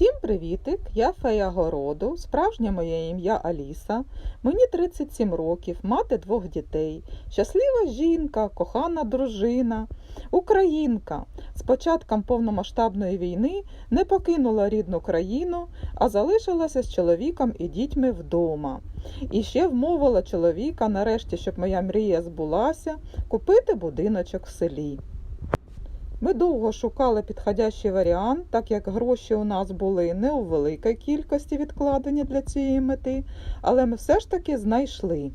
Всім привітик! Я фея городу, справжнє моє ім'я Аліса. Мені 37 років, мати двох дітей, щаслива жінка, кохана дружина, українка. З початком повномасштабної війни не покинула рідну країну, а залишилася з чоловіком і дітьми вдома. І ще вмовила чоловіка, нарешті, щоб моя мрія збулася, купити будиночок в селі. Ми довго шукали підходящий варіант, так як гроші у нас були не у великій кількості відкладені для цієї мети, але ми все ж таки знайшли.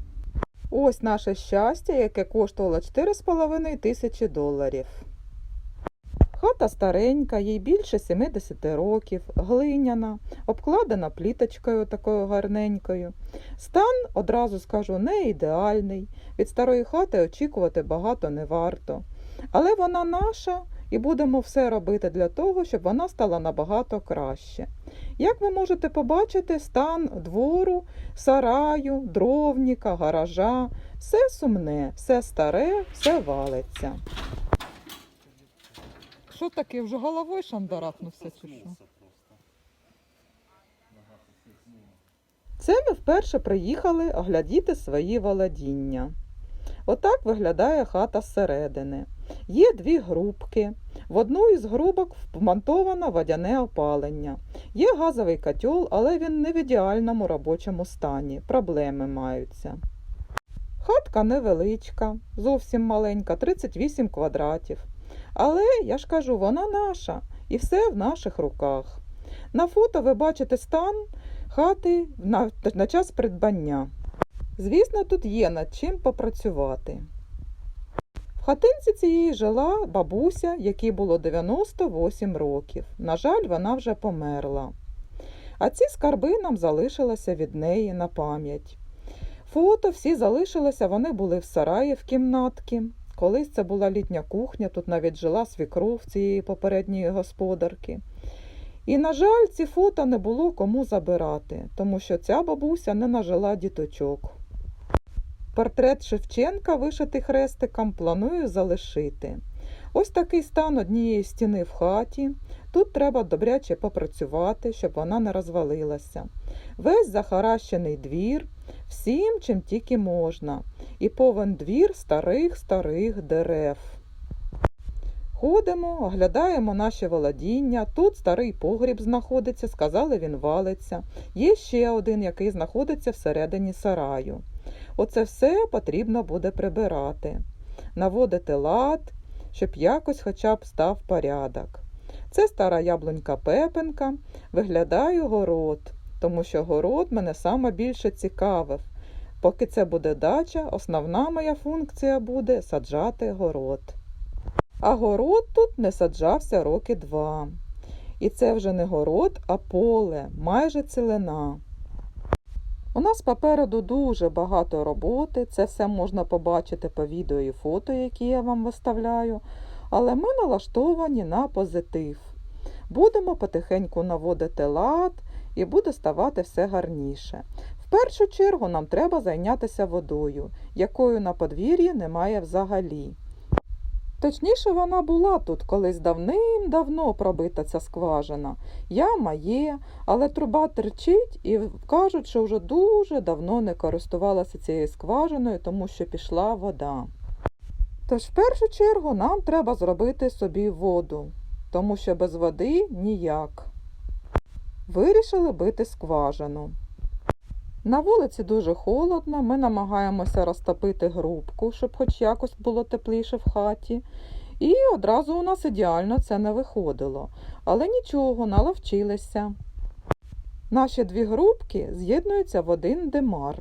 Ось наше щастя, яке коштувало 4,5 тисячі доларів. Хата старенька, їй більше 70 років, глиняна, обкладена пліточкою такою гарненькою. Стан, одразу скажу, не ідеальний. Від старої хати очікувати багато не варто. Але вона наша, і будемо все робити для того, щоб вона стала набагато краще. Як ви можете побачити, стан двору, сараю, дровніка, гаража, все сумне, все старе, все валиться. Що таке, вже головою шандарахнувся чи що? Це ми вперше приїхали оглядіти свої володіння. Отак виглядає хата зсередини. Є дві грубки. В одну із грубок вмонтовано водяне опалення. Є газовий котел, але він не в ідеальному робочому стані. Проблеми маються. Хатка невеличка, зовсім маленька, 38 квадратів. Але я ж кажу, вона наша і все в наших руках. На фото ви бачите стан хати на, на час придбання. Звісно, тут є над чим попрацювати. Хатинці цієї жила бабуся, якій було 98 років. На жаль, вона вже померла. А ці скарби нам залишилися від неї на пам'ять. Фото всі залишилися, вони були в сараї в кімнатки. Колись це була літня кухня, тут навіть жила свікров цієї попередньої господарки. І, на жаль, ці фото не було кому забирати, тому що ця бабуся не нажила діточок. Портрет Шевченка, вишитий хрестиком, планую залишити. Ось такий стан однієї стіни в хаті. Тут треба добряче попрацювати, щоб вона не розвалилася. Весь захаращений двір, всім, чим тільки можна, і повен двір старих старих дерев. Ходимо, оглядаємо наші володіння. Тут старий погріб знаходиться, сказали, він валиться. Є ще один, який знаходиться всередині сараю. Оце все потрібно буде прибирати, наводити лад, щоб якось хоча б став порядок. Це стара яблунька Пепенка, виглядаю город, тому що город мене саме більше цікавив. Поки це буде дача, основна моя функція буде саджати город. А город тут не саджався роки два. І це вже не город, а поле, майже цілина. У нас попереду дуже багато роботи, це все можна побачити по відео і фото, які я вам виставляю, але ми налаштовані на позитив. Будемо потихеньку наводити лад і буде ставати все гарніше. В першу чергу нам треба зайнятися водою, якою на подвір'ї немає взагалі. Точніше, вона була тут колись давним-давно пробита ця скважина. Яма є, але труба терчить і кажуть, що вже дуже давно не користувалася цією скважиною, тому що пішла вода. Тож, в першу чергу, нам треба зробити собі воду, тому що без води ніяк. Вирішили бити скважину. На вулиці дуже холодно, ми намагаємося розтопити грубку, щоб хоч якось було тепліше в хаті. І одразу у нас ідеально це не виходило. Але нічого, наловчилися. Наші дві грубки з'єднуються в один демар.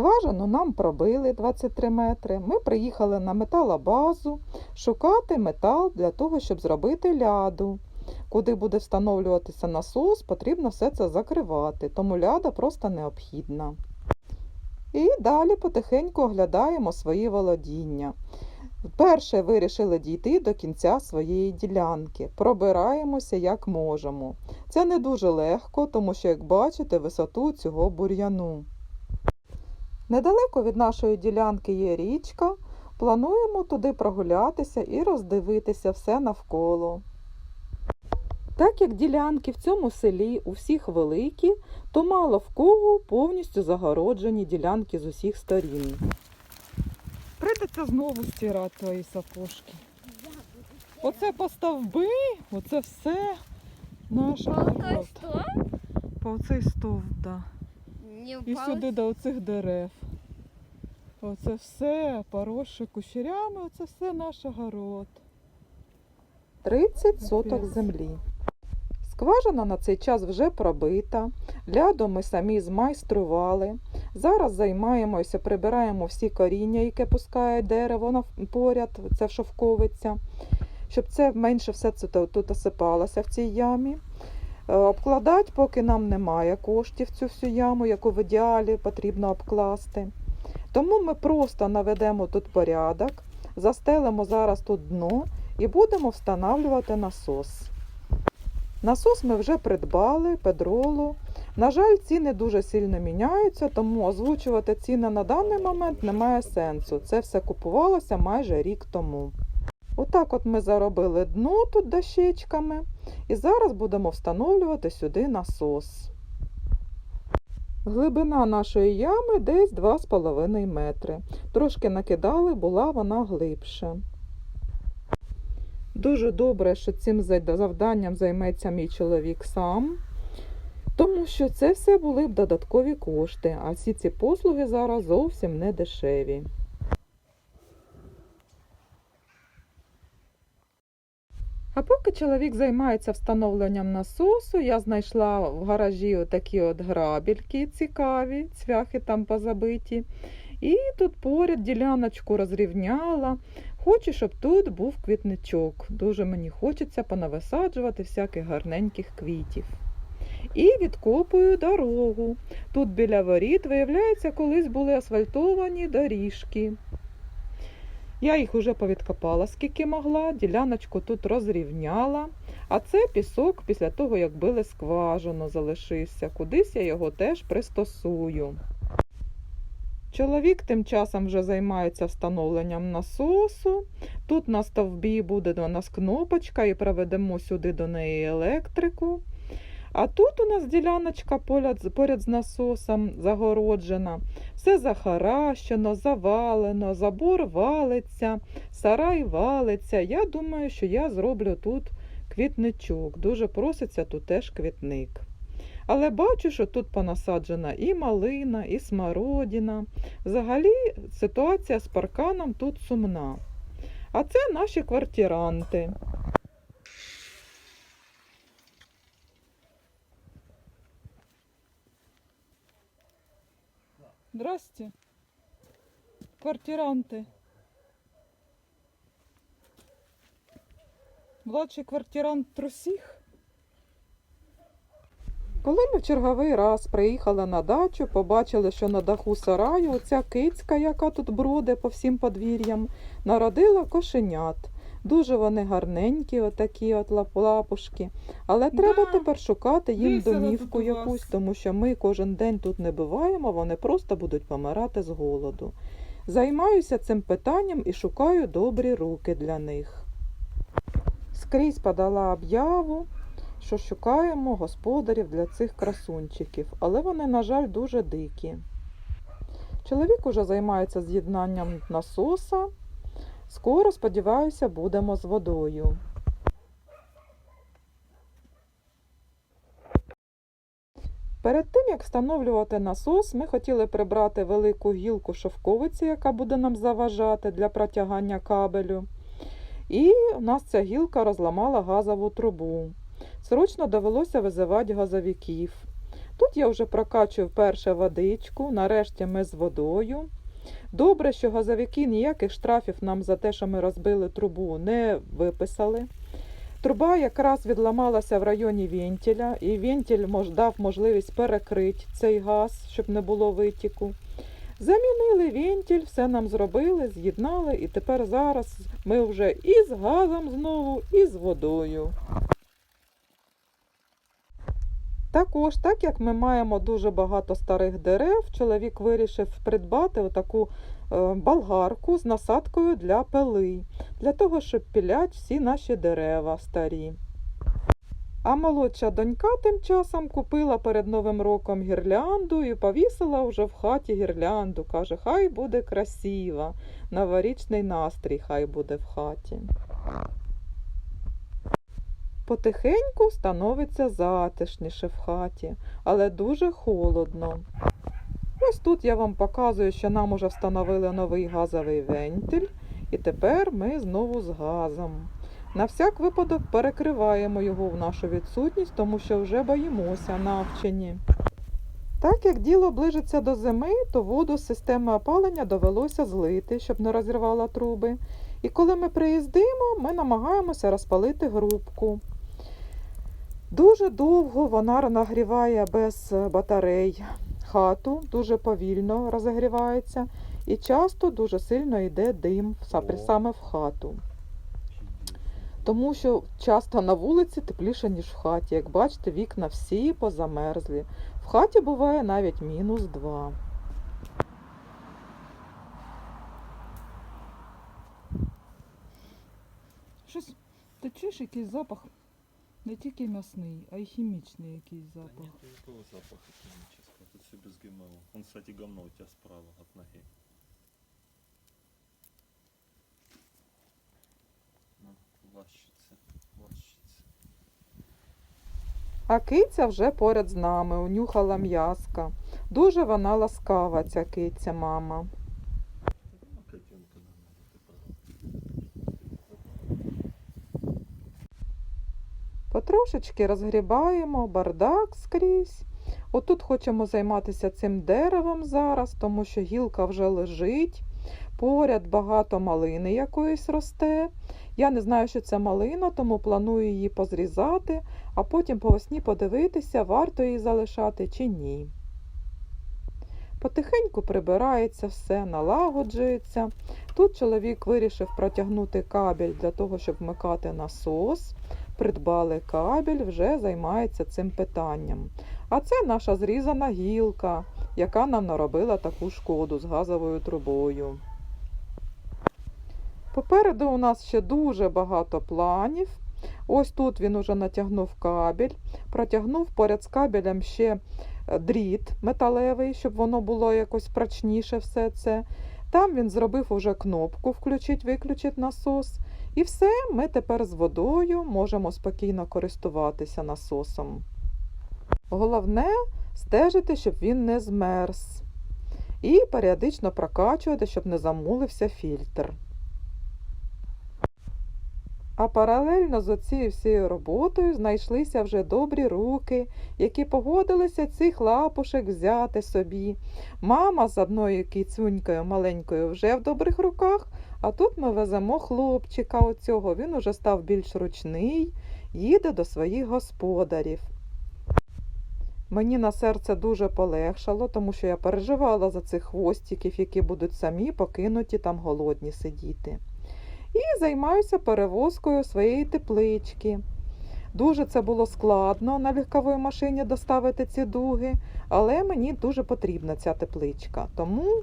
Скважину нам пробили 23 метри. Ми приїхали на металобазу шукати метал для того, щоб зробити ляду. Куди буде встановлюватися насос, потрібно все це закривати, тому ляда просто необхідна. І далі потихеньку оглядаємо свої володіння. Вперше вирішили дійти до кінця своєї ділянки. Пробираємося як можемо. Це не дуже легко, тому що, як бачите, висоту цього бур'яну. Недалеко від нашої ділянки є річка. Плануємо туди прогулятися і роздивитися все навколо. Так як ділянки в цьому селі у всіх великі, то мало в кого повністю загороджені ділянки з усіх сторін. Прийдеться знову стирати твої сапожки. Оце по стовби, оце все что? По оцей стовп, да. Не І сюди до оцих дерев. Оце все поросше кущерями, оце все наш огород. 30 соток землі. Скважина на цей час вже пробита. Ляду ми самі змайстрували. Зараз займаємося, прибираємо всі коріння, яке пускає дерево поряд, це шовковиця, щоб це менше все тут осипалося в цій ямі. Е, Обкладати, поки нам немає коштів цю всю яму, яку в ідеалі потрібно обкласти. Тому ми просто наведемо тут порядок, застелимо зараз тут дно і будемо встановлювати насос. Насос ми вже придбали, педролу. На жаль, ціни дуже сильно міняються, тому озвучувати ціни на даний момент немає сенсу. Це все купувалося майже рік тому. Отак от ми заробили дно тут дощечками і зараз будемо встановлювати сюди насос. Глибина нашої ями десь 2,5 метри. Трошки накидали, була вона глибше. Дуже добре, що цим завданням займеться мій чоловік сам, тому що це все були б додаткові кошти, а всі ці послуги зараз зовсім не дешеві. А поки чоловік займається встановленням насосу, я знайшла в гаражі отакі от грабельки цікаві, цвяхи там позабиті. І тут поряд діляночку розрівняла. Хочу, щоб тут був квітничок. Дуже мені хочеться понависаджувати всяких гарненьких квітів. І відкопую дорогу. Тут біля воріт, виявляється, колись були асфальтовані доріжки. Я їх уже повідкопала скільки могла, діляночку тут розрівняла, а це пісок після того, як били скважину, залишився. Кудись я його теж пристосую. Чоловік тим часом вже займається встановленням насосу. Тут на стовбі буде у нас кнопочка і проведемо сюди до неї електрику. А тут у нас діляночка поряд, поряд з насосом загороджена. Все захаращено, завалено, забор валиться, сарай валиться. Я думаю, що я зроблю тут квітничок. Дуже проситься тут теж квітник. Але бачу, що тут понасаджена і малина, і смородина. Взагалі ситуація з парканом тут сумна. А це наші квартиранти. Здрасте. Квартиранти. Младший квартирант трусіх. Коли ми в черговий раз приїхали на дачу, побачили, що на даху сараю оця кицька, яка тут броде по всім подвір'ям, народила кошенят. Дуже вони гарненькі, отакі от лапушки. Але треба тепер шукати їм Весело домівку якусь, тому що ми кожен день тут не буваємо, вони просто будуть помирати з голоду. Займаюся цим питанням і шукаю добрі руки для них. Скрізь подала об'яву, що шукаємо господарів для цих красунчиків, але вони, на жаль, дуже дикі. Чоловік уже займається з'єднанням насоса. Скоро, сподіваюся, будемо з водою. Перед тим, як встановлювати насос, ми хотіли прибрати велику гілку шовковиці, яка буде нам заважати для протягання кабелю. І у нас ця гілка розламала газову трубу. Срочно довелося визивати газовиків. Тут я вже прокачую вперше водичку, нарешті ми з водою. Добре, що газовики ніяких штрафів нам за те, що ми розбили трубу, не виписали. Труба якраз відламалася в районі вентиля, і вентиль дав можливість перекрити цей газ, щоб не було витіку. Замінили вентиль, все нам зробили, з'єднали, і тепер зараз ми вже і з газом знову, і з водою. Також, так як ми маємо дуже багато старих дерев, чоловік вирішив придбати отаку е, болгарку з насадкою для пили, для того, щоб пілять всі наші дерева старі. А молодша донька тим часом купила перед Новим роком гірлянду і повісила вже в хаті гірлянду. Каже, хай буде красиво, новорічний настрій хай буде в хаті. Потихеньку становиться затишніше в хаті, але дуже холодно. Ось тут я вам показую, що нам уже встановили новий газовий вентиль, і тепер ми знову з газом. На всяк випадок перекриваємо його в нашу відсутність, тому що вже боїмося навчені. Так як діло ближиться до зими, то воду з системи опалення довелося злити, щоб не розірвала труби. І коли ми приїздимо, ми намагаємося розпалити грубку. Дуже довго вона нагріває без батарей хату, дуже повільно розігрівається і часто дуже сильно йде дим саме в хату. Тому що часто на вулиці тепліше, ніж в хаті. Як бачите, вікна всі позамерзлі. В хаті буває навіть мінус два. Щось ти чуєш якийсь запах? Не тільки м'ясний, а й хімічний якийсь Да запах. нет никакого запаха химического, тут все без ГМО. Он, кстати, говно у тебя справа от ноги. Ну, лащится, лащится. А киця вже поряд з нами, унюхала м'яска. Дуже вона ласкава, ця киця, мама. Ну, котенка надо, ты прав. Потрошечки розгрібаємо бардак скрізь. Отут хочемо займатися цим деревом зараз, тому що гілка вже лежить. Поряд багато малини якоїсь росте. Я не знаю, що це малина, тому планую її позрізати, а потім по весні подивитися, варто її залишати чи ні. Потихеньку прибирається все, налагоджується. Тут чоловік вирішив протягнути кабель для того, щоб вмикати насос придбали кабель, вже займається цим питанням. А це наша зрізана гілка, яка нам наробила таку шкоду з газовою трубою. Попереду у нас ще дуже багато планів. Ось тут він уже натягнув кабель, протягнув поряд з кабелем ще дріт металевий, щоб воно було якось прочніше все це. Там він зробив уже кнопку включить-виключить насос. І все, ми тепер з водою можемо спокійно користуватися насосом. Головне стежити, щоб він не змерз. І періодично прокачувати, щоб не замулився фільтр. А паралельно з оцією всією роботою знайшлися вже добрі руки, які погодилися цих лапушек взяти собі. Мама з одною кіцюнькою маленькою вже в добрих руках, а тут ми веземо хлопчика оцього. Він уже став більш ручний, їде до своїх господарів. Мені на серце дуже полегшало, тому що я переживала за цих хвостиків, які будуть самі покинуті там голодні сидіти. І займаюся перевозкою своєї теплички. Дуже це було складно на легковій машині доставити ці дуги, але мені дуже потрібна ця тепличка. Тому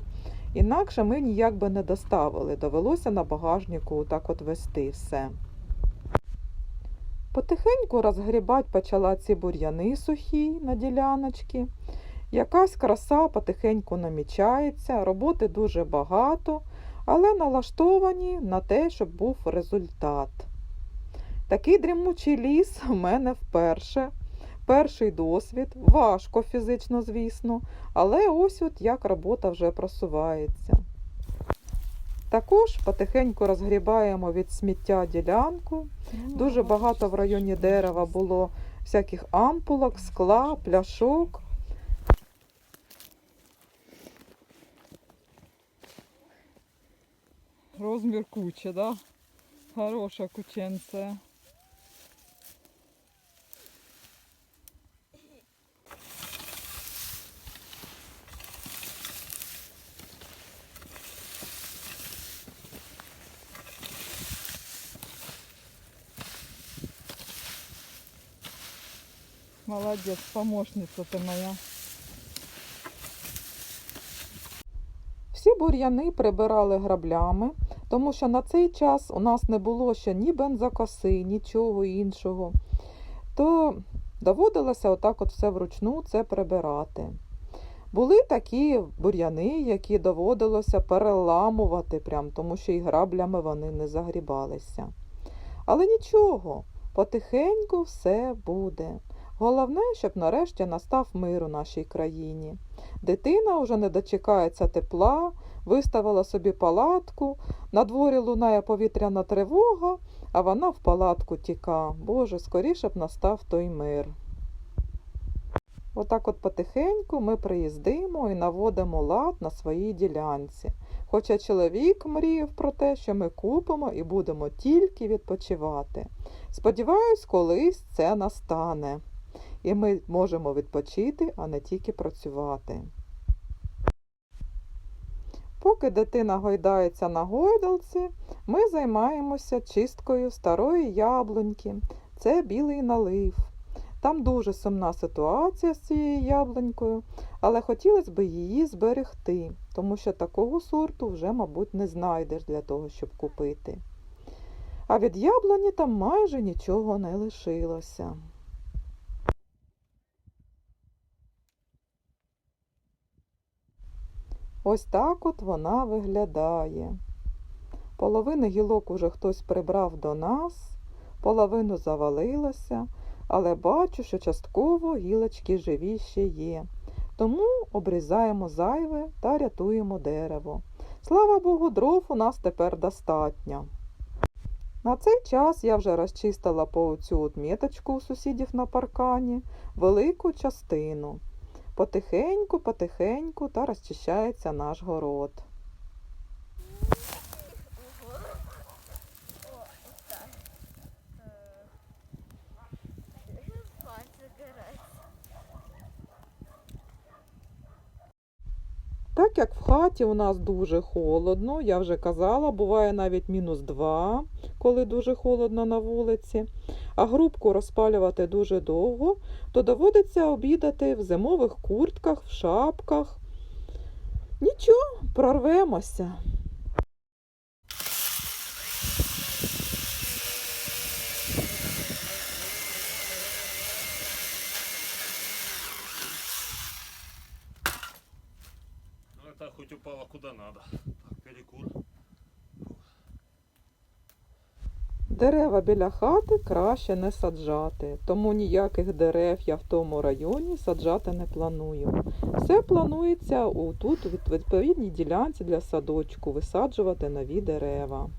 інакше ми ніяк би не доставили. Довелося на багажнику так от вести все. Потихеньку розгрібати почала ці бур'яни сухі на діляночки. Якась краса потихеньку намічається, роботи дуже багато, але налаштовані на те, щоб був результат. Такий дрімучий ліс у мене вперше. Перший досвід, важко фізично, звісно, але ось от як робота вже просувається. Також потихеньку розгрібаємо від сміття ділянку. Дуже багато в районі дерева було всяких ампулок, скла, пляшок. Розмір кучі, да? Хороша кученця. Молодец, помощница ты моя. Всі бур'яни прибирали граблями тому що на цей час у нас не було ще ні бензокоси, нічого іншого. То доводилося отак от все вручну це прибирати. Були такі бур'яни, які доводилося переламувати, прям, тому що і граблями вони не загрібалися. Але нічого, потихеньку все буде. Головне, щоб нарешті настав мир у нашій країні. Дитина вже не дочекається тепла, виставила собі палатку, на дворі лунає повітряна тривога, а вона в палатку тіка. Боже, скоріше б настав той мир. Отак от потихеньку ми приїздимо і наводимо лад на своїй ділянці. Хоча чоловік мріяв про те, що ми купимо і будемо тільки відпочивати. Сподіваюсь, колись це настане і ми можемо відпочити, а не тільки працювати. Поки дитина гойдається на гойдалці, ми займаємося чисткою старої яблуньки. Це білий налив. Там дуже сумна ситуація з цією яблунькою, але хотілося б її зберегти, тому що такого сорту вже, мабуть, не знайдеш для того, щоб купити. А від яблуні там майже нічого не лишилося. Ось так от вона виглядає. Половину гілок уже хтось прибрав до нас, половину завалилося, але бачу, що частково гілочки живі ще є. Тому обрізаємо зайве та рятуємо дерево. Слава Богу, дров у нас тепер достатньо. На цей час я вже розчистила по цю от міточку у сусідів на паркані велику частину. Потихеньку, потихеньку та розчищається наш город. Як в хаті у нас дуже холодно, я вже казала, буває навіть мінус 2, коли дуже холодно на вулиці, а грубку розпалювати дуже довго, то доводиться обідати в зимових куртках, в шапках. Нічого, прорвемося. Дерева біля хати краще не саджати, тому ніяких дерев я в тому районі саджати не планую. Все планується у тут відповідній ділянці для садочку висаджувати нові дерева.